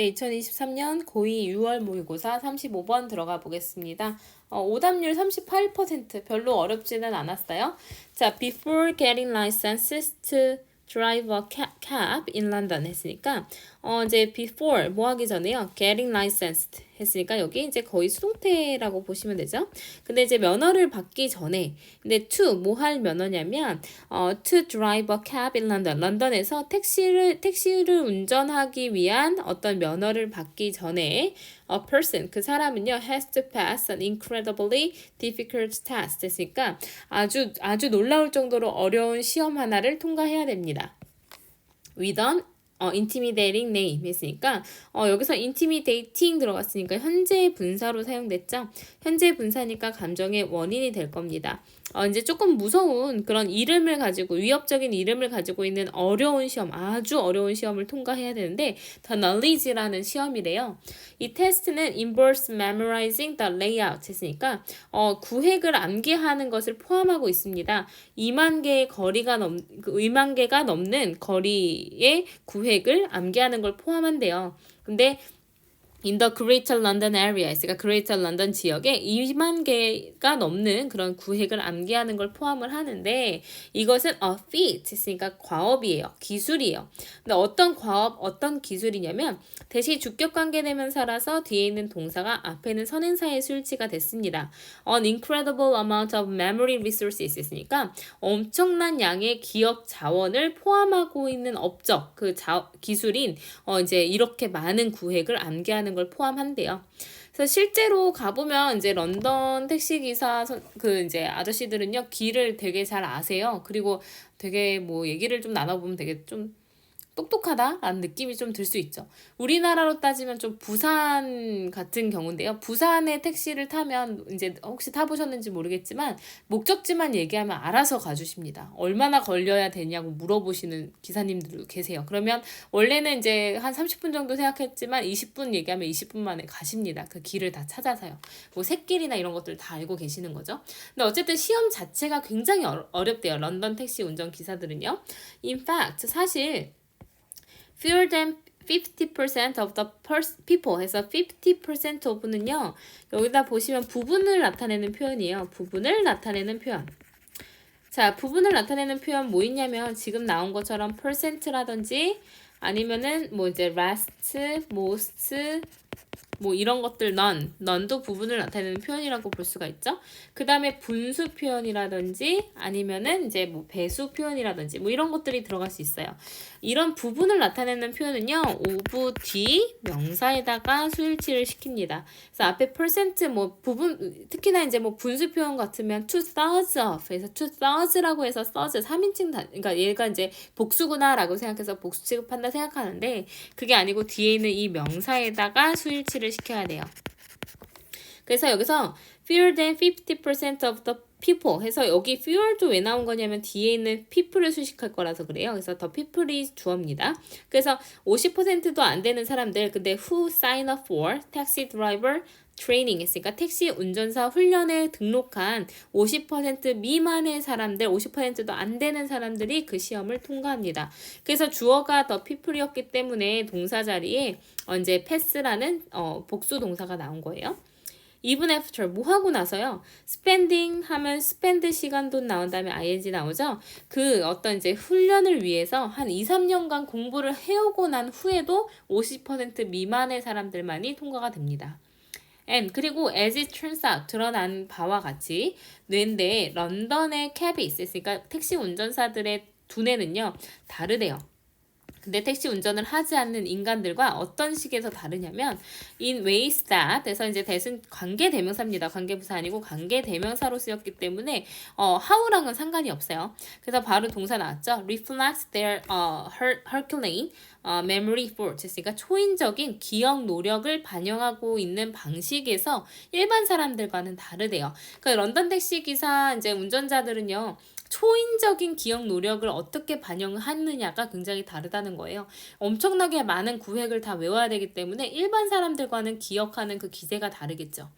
네, 2023년 고2 6월 모의고사 35번 들어가 보겠습니다. 어, 오답률 38% 별로 어렵지는 않았어요. 자, before getting licenses to drive a ca- cab in London 했으니까 어 이제 before 뭐 하기 전에요. getting licensed 했으니까 여기 이제 거의 수동태라고 보시면 되죠. 근데 이제 면허를 받기 전에 근데 to 뭐 할 면허냐면 어 to drive a cab in London 런던에서 택시를 택시를 운전하기 위한 어떤 면허를 받기 전에 a person 그 사람은요 has to pass an incredibly difficult test 했으니까 아주 아주 놀라울 정도로 어려운 시험 하나를 통과해야 됩니다. with an 어, intimidating name 했으니까 어, 여기서 intimidating 들어갔으니까 현재 분사로 사용됐죠. 현재 분사니까 감정의 원인이 될 겁니다. 어, 이제 조금 무서운 그런 이름을 가지고 위협적인 이름을 가지고 있는 어려운 시험, 아주 어려운 시험을 통과해야 되는데 The Knowledge라는 시험이래요. 이 테스트는 involves memorizing the layout 했으니까 어, 구획을 암기하는 것을 포함하고 있습니다. 2만 개의 거리가 넘, 2만 개가 넘는 거리의 구획 을 암기하는 걸 포함한대요. 근데 in the Greater London area, 그러니까 Greater London 지역에 2만 개가 넘는 그런 구획을 암기하는 걸 포함을 하는데 이것은 a feat, 있으니까 과업이에요. 기술이에요. 근데 어떤 과업, 어떤 기술이냐면 대시 주격 관계 대명사라서 뒤에 있는 동사가 앞에는 선행사의 수일치가 됐습니다. An incredible amount of memory resources 있으니까 엄청난 양의 기억 자원을 포함하고 있는 업적, 그 자, 기술인 어 이제 이렇게 많은 구획을 암기하는 걸 포함한대요. 그래서 실제로 가보면 이제 런던 택시 기사 그 이제 아저씨들은요 길을 되게 잘 아세요. 그리고 되게 뭐 얘기를 좀 나눠보면 되게 좀 똑똑하다 라는 느낌이 좀 들 수 있죠. 우리나라로 따지면 좀 부산 같은 경우인데요. 부산에 택시를 타면 이제 혹시 타보셨는지 모르겠지만 목적지만 얘기하면 알아서 가주십니다. 얼마나 걸려야 되냐고 물어보시는 기사님들도 계세요. 그러면 원래는 이제 한 30분 정도 생각했지만 20분 얘기하면 20분 만에 가십니다. 그 길을 다 찾아서요. 뭐 새길이나 이런 것들 다 알고 계시는 거죠. 근데 어쨌든 시험 자체가 굉장히 어렵대요. 런던 택시 운전 기사들은요. In fact, 사실 fewer than 50% of the people 해서 50% of는요. 여기다 보시면 부분을 나타내는 표현이에요. 부분을 나타내는 표현. 자, 부분을 나타내는 표현 뭐 있냐면 지금 나온 것처럼 percent라든지 아니면은 뭐 이제 last, most, 뭐 이런 것들 넌, 넌도 부분을 나타내는 표현이라고 볼 수가 있죠. 그 다음에 분수 표현이라든지 아니면은 이제 뭐 배수 표현이라든지 뭐 이런 것들이 들어갈 수 있어요. 이런 부분을 나타내는 표현은요, 오브 뒤 명사에다가 수일치를 시킵니다. 그래서 앞에 percent 뭐 부분, 특히나 이제 뭐 분수 표현 같으면 two thirds of, 그래서 two thirds라고 해서 thirds 3인칭 단, 그러니까 얘가 이제 복수구나라고 생각해서 복수 취급한다 생각하는데 그게 아니고 뒤에 있는 이 명사에다가 수일치를 시켜야 돼요. 그래서 여기서 fewer than 50% of the people 해서 여기 fewer도 왜 나온 거냐면 뒤에 있는 people을 수식할 거라서 그래요. 그래서 더 people이 주어입니다. 그래서 50%도 안 되는 사람들 근데 who sign up for taxi driver 트레이닝 했으니까 택시 운전사 훈련에 등록한 50% 미만의 사람들, 50%도 안 되는 사람들이 그 시험을 통과합니다. 그래서 주어가 더 people이었기 때문에 동사 자리에 언제 패스라는 어, 복수 동사가 나온 거예요. even after 뭐 하고 나서요. spending 하면 spend 시간 돈 나온 다음에 ing 나오죠. 그 어떤 이제 훈련을 위해서 한 2, 3년간 공부를 해오고 난 후에도 50% 미만의 사람들만이 통과가 됩니다. And 그리고 as it turns out 드러난 바와 같이 뇌인데 런던의 캡이 있으니까 택시 운전사들의 두뇌는요 다르대요. 근데 택시 운전을 하지 않는 인간들과 어떤 식에서 다르냐면 in ways that 에서 이제 대신 관계 대명사입니다. 관계 부사 아니고 관계 대명사로 쓰였기 때문에 어 how랑은 상관이 없어요. 그래서 바로 동사 나왔죠. reflects their uh, Herculean 어, memory effort 했으니까 초인적인 기억 노력을 반영하고 있는 방식에서 일반 사람들과는 다르대요. 그러니까 런던 택시 기사 이제 운전자들은요. 초인적인 기억 노력을 어떻게 반영하느냐가 굉장히 다르다는 거예요. 엄청나게 많은 구획을 다 외워야 되기 때문에 일반 사람들과는 기억하는 그 기세가 다르겠죠.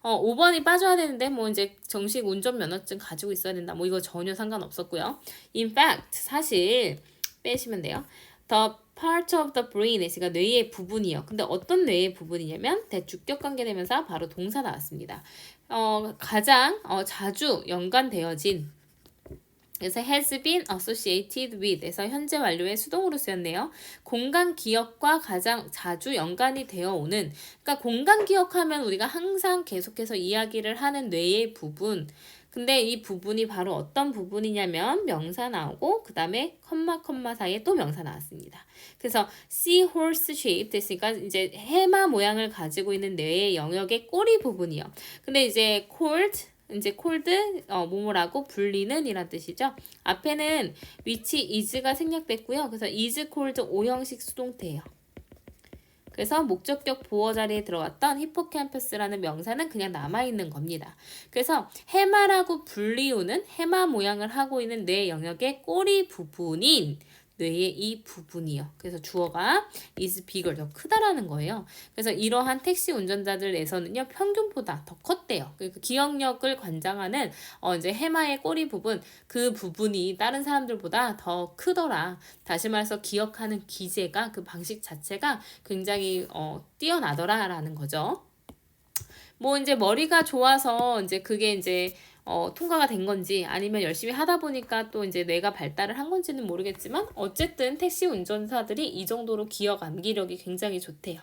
어, 5번이 빠져야 되는데 뭐 이제 정식 운전 면허증 가지고 있어야 된다. 뭐 이거 전혀 상관없었고요. In fact, 사실 빼시면 돼요. The part of the brain, 그러니까 뇌의 부분이요. 근데 어떤 뇌의 부분이냐면 대주격 관계되면서 바로 동사 나왔습니다. 어, 가장 어, 자주 연관되어진 그래서 has been associated with에서 현재 완료의 수동으로 쓰였네요. 공간 기억과 가장 자주 연관이 되어 오는 그러니까 공간 기억하면 우리가 항상 계속해서 이야기를 하는 뇌의 부분 근데 이 부분이 바로 어떤 부분이냐면 명사 나오고 그 다음에 컴마 컴마 사이에 또 명사 나왔습니다. 그래서 sea horse shape 됐으니까 이제 해마 모양을 가지고 있는 뇌의 영역의 꼬리 부분이요. 근데 이제 cold 이제 콜드 어, 뭐뭐라고 불리는 이란 뜻이죠. 앞에는 위치 is가 생략됐고요. 그래서 is cold 오형식 수동태예요. 그래서 목적격 보어 자리에 들어갔던 히포캠퍼스라는 명사는 그냥 남아있는 겁니다. 그래서 해마라고 불리우는 해마 모양을 하고 있는 뇌 영역의 꼬리 부분인 뇌의 이 부분이요. 그래서 주어가 is bigger 더 크다라는 거예요. 그래서 이러한 택시 운전자들에서는요 평균보다 더 컸대요. 그 기억력을 관장하는 어 이제 해마의 꼬리 부분 그 부분이 다른 사람들보다 더 크더라. 다시 말해서 기억하는 기제가 그 방식 자체가 굉장히 어 뛰어나더라라는 거죠. 뭐 이제 머리가 좋아서 이제 그게 이제 어, 통과가 된 건지 아니면 열심히 하다 보니까 또 이제 뇌가 발달을 한 건지는 모르겠지만 어쨌든 택시 운전사들이 이 정도로 기억 암기력이 굉장히 좋대요.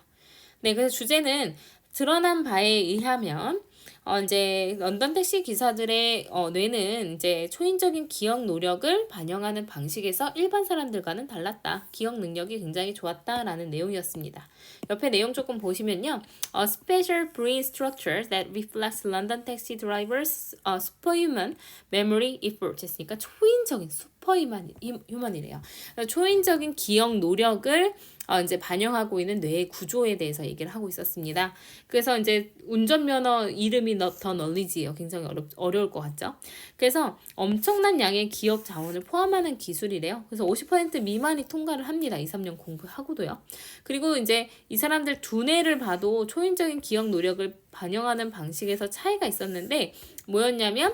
네, 그래서 주제는 드러난 바에 의하면 어, 이제 런던 택시 기사들의 어, 뇌는 이제 초인적인 기억 노력을 반영하는 방식에서 일반 사람들과는 달랐다. 기억 능력이 굉장히 좋았다라는 내용이었습니다. 옆에 내용 조금 보시면요. A special brain structure that reflects London taxi drivers' uh, superhuman memory effort 했으니까 초인적인 슈퍼히만 휴먼이래요. 초인적인 기억 노력을 어, 이제 반영하고 있는 뇌의 구조에 대해서 얘기를 하고 있었습니다. 그래서 이제 운전면허 이름이 더 널리지예요. 굉장히 어렵, 어려울 것 같죠? 그래서 엄청난 양의 기억 자원을 포함하는 기술이래요. 그래서 50% 미만이 통과를 합니다. 2, 3년 공부하고도요. 그리고 이제 이 사람들 두뇌를 봐도 초인적인 기억 노력을 반영하는 방식에서 차이가 있었는데 뭐였냐면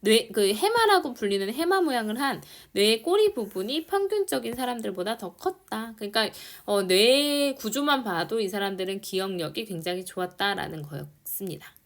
뇌, 그 해마라고 불리는 해마 모양을 한 뇌의 꼬리 부분이 평균적인 사람들보다 더 컸다. 그러니까 어, 뇌 구조만 봐도 이 사람들은 기억력이 굉장히 좋았다라는 거였습니다.